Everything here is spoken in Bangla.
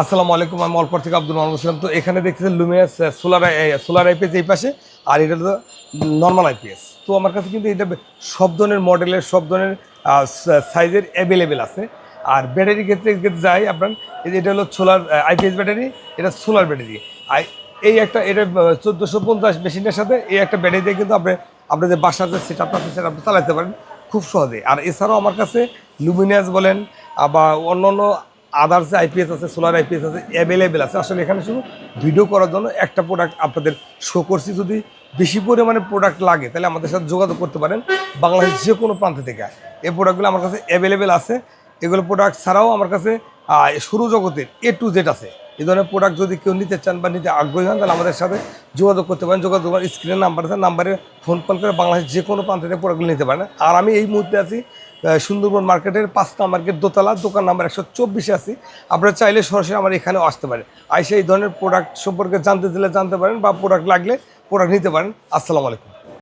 আসসালামু আলাইকুম, আমি অল্পর থেকে আব্দুল মোহাম্মদ ইসলাম তো এখানে দেখতেছেন লুমিনাস সোলার সোলার আইপিএস এই পাশে, আর এটা হলো নর্মাল আইপিএস তো আমার কাছে কিন্তু এটা সব ধরনের মডেলের সব ধরনের সাইজের অ্যাভেলেবেল আছে। আর ব্যাটারি ক্ষেত্রে যাই আপনার এটা হলো সোলার আইপিএস ব্যাটারি এটা সোলার ব্যাটারি আই এই একটা, এটা চোদ্দোশো পঞ্চাশ মেশিনের সাথে এই একটা ব্যাটারি দিয়ে কিন্তু আপনি আপনাদের বাসার যে সেট আপ সেটা আপনি চালাতে পারেন খুব সহজে। আর এছাড়াও আমার কাছে লুমিনাস বলেন বা অন্য অন্য আদার্স আইপিএস আছে সোলার আইপিএস আছে অ্যাভেলেবেল আছে। আসলে এখানে শুধু ভিডিও করার জন্য একটা প্রোডাক্ট আপনাদের শো করছি। যদি বেশি পরিমাণে প্রোডাক্ট লাগে, তাহলে আমাদের সাথে যোগাযোগ করতে পারেন বাংলাদেশ যে কোনো প্রান্ত থেকে। এই প্রোডাক্টগুলো আমার কাছে অ্যাভেলেবেল আছে। এগুলো প্রোডাক্ট ছাড়াও আমার কাছে আহ, সরু জগতের এ টু জেড আছে। এই ধরনের প্রোডাক্ট যদি কেউ নিতে চান বা নিতে আগ্রহী হন তাহলে আমাদের সাথে যোগাযোগ করতে পারেন। যোগাযোগ করার স্ক্রিনের নাম্বার আছে। নাম্বারে ফোন কল করে বাংলাদেশ যে কোনো প্রান্ত থেকে প্রোডাক্টগুলো নিতে পারেন। আর আমি এই মুহূর্তে আছি সুন্দরবন মার্কেটের পাঁচটা মার্কেট দোতলা। দোকান নাম্বার একশো চব্বিশে আছি। আপনারা চাইলে সরাসরি আমার এখানে আসতে পারেন। আইসে এই ধরনের প্রোডাক্ট সম্পর্কে জানতে দিলে জানতে পারেন বা প্রোডাক্ট লাগলে প্রোডাক্ট নিতে পারেন। আসসালামু আলাইকুম।